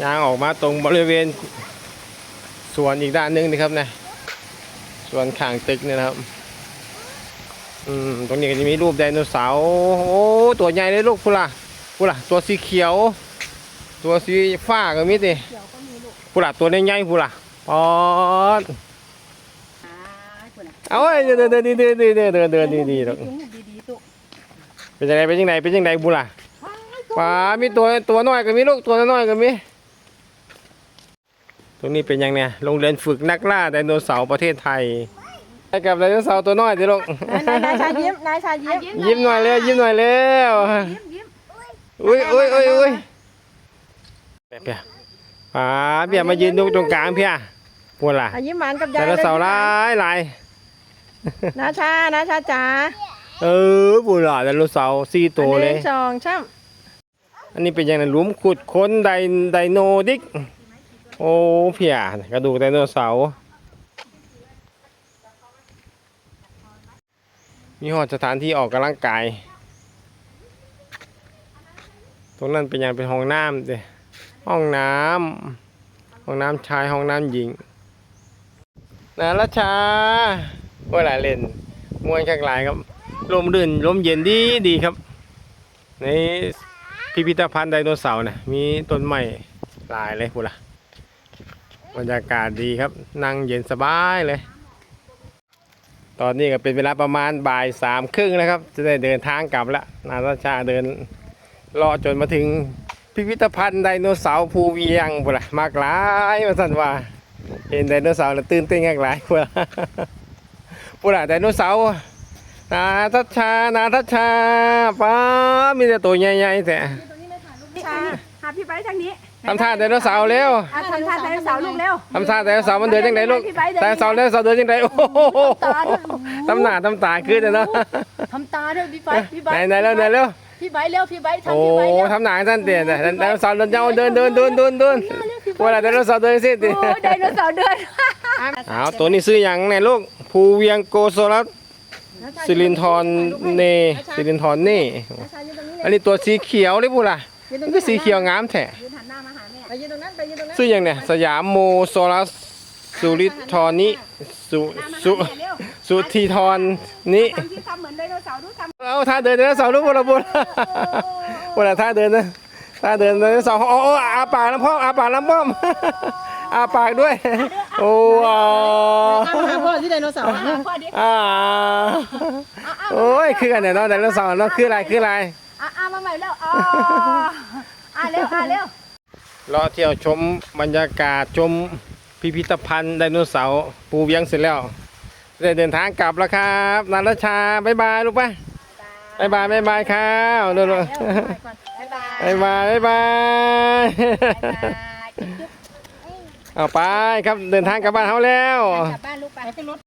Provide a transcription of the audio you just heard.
ยางออกมาตรงบริเวณสวนอีกด้านนึงนะครับนะสวนข่างตึกเนี่ยนะครับ อืมตรงนี้ก็จะมีรูปไดโนเสาร์โอ้ตัวใหญ่เลยลูกพูล่ะพูล่ะตัวสีเขียว ตัวสีฟ้าก็มีดิพูล่ะตัวใหญ่ๆพูล่ะป๊อดเอาเดินเดินเดินเดินเดินเดินเดินดีดีเป็นยังไงเป็นยังไงเป็นยังไงบุล่ะป๋ามีตัวตัวน้อยก็มีลูกตัวน้อยก็มี ตรงนี้เป็นยังไงโรงเรียนฝึกนักล่าไดโนเสาร์ประเทศไทยไปกับไดโนเสาร์ตัวน้อยดิลูกนายนายชายิ้มนายชายิ้มยิ้มหน่อยเร็วยิ้มหน่อยเร็วยิ้มยิ้มอุ้ยอุ้ยอุ้ยอุ้ยเพียป้าเพียมายืนดูตรงกลางเพียปวดล่ะอะยิ้มหวานกับไดยายโนเสาร์หลายหลายนาชานาชาจ๋าเออปวดล่ะไดโนเสาร์สี่ตัวเลยอันหนึ่งสองช่ำอันนี้เป็นยังไงหลุมขุดค้นไดไดโนดิก โอ้เพียกระดูกไดโนเสาร์มีหอดสถานที่ออกกำลังกาย ตรงนั้นเป็นยังเป็นห้องน้ำเด้ห้องน้ำห้องน้ำชายห้องน้ำหญิงนาราชาว่าหลายเล่นมวยข้างหลายครับลมรื่นลมเย็นดีดีครับ ในพิพิธภัณฑ์ไดโนเสาร์นะมีต้นไม้หลายเลยพูดละ บรรยากาศดีครับ นั่งเย็นสบายเลย ตอนนี้ก็เป็นเวลาประมาณบ่ายสามครึ่งแล้วครับ จะได้เดินทางกลับแล้วนาราชาเดินรอจนมาถึงพิพิธภัณฑ์ไดโนเสาร์ภูเวียงพูดละมากหลายมาสั่นว่า เห็นไดโนเสาร์แล้วตื่นเต้นกันหลายพูดละพูดละไดโนเสาร์นาทัชชา นาทัชชาป้ามีแต่ตัวใหญ่ๆแต่ชาหาพี่ไบร์ททางนี้ ทำท่าไดโนเสาร์เร็วอะทำท่าไดโนเสาร์ลูกเร็วทำท่าไดโนเสาร์มันเดินยังไงลูกพี่ไบร์ทเดินไดโนเสาร์ไดโนเสาร์เดินยังไงโอ้โหตาด้วยตำหนาตำตาขึ้นเลยเนาะทำตาด้วยพี่ไบร์ทพี่ไบไหนร์ทไหนเร็วไหนเร็วพี่ไบร์ทเร็วพี่ไบร์ทโอ้ทำพี่ไบร์ทเร็วทำหนาให้ท่านเตี้ยแต่ไดโนเสาร์เดินยาวเดินเดินเดินเดินเดินเวลาไดโนเสาร์เดินสิติโอ้ไดโนเสาร์เดินอ้าวตัวนี้ซื้ออย่างไหนลูกภูเวียงโกโซลัสซิลินทรเนซิลินทรเน่นาชายืนตรงนี้เลยอันนี้ตัวสีเขียวเลยพูดล่ะยืนตรมังนนี้ก็สีเขียวงามแท้ ไปยืนตรงนั้นไปยืนตรงนั้นซื้ออย่างเนี่ยสยามโมโซลัสสุริทรนิสุสุสุธีทรนิทำที่ทำเหมือนไดโนเสาร์ดูทำเอาท่าเดินไดโนเสาร์ลูกบลบุญบนท่าเดินนะท่าเดินไดโนเสาร์โอ้โอ้อาปากน้ำพ่อมอาปากน้ำพ่อมอาปากด้วยโอ้ว้าวหาพ่อที่ไดโนเสาร์พ่อดิอ่าโอ้ยคือกันเนี่ยเนาะไดโนเสาร์เนาะคืออะไรคืออะไรอะอะมาใหม่แล้วอ๋ออะเร็วอะเร็ว รอเที่ยวชมบรรยากาศชมพิพิธภัณฑ์ไดโนเสาร์ปูเวียงเสร็จแล้วได้เดินทางกลับแล้วครับนันทชาบ๊ายบายลูกไปบ๊ายบายบ๊ายบายครับดูดูบ๊ายบายบ๊ายบายบ๊ายบายเอาไปครับเดินทางกลับบ้านเขาแล้วกลับบ้านลูกไปขึ้นรถ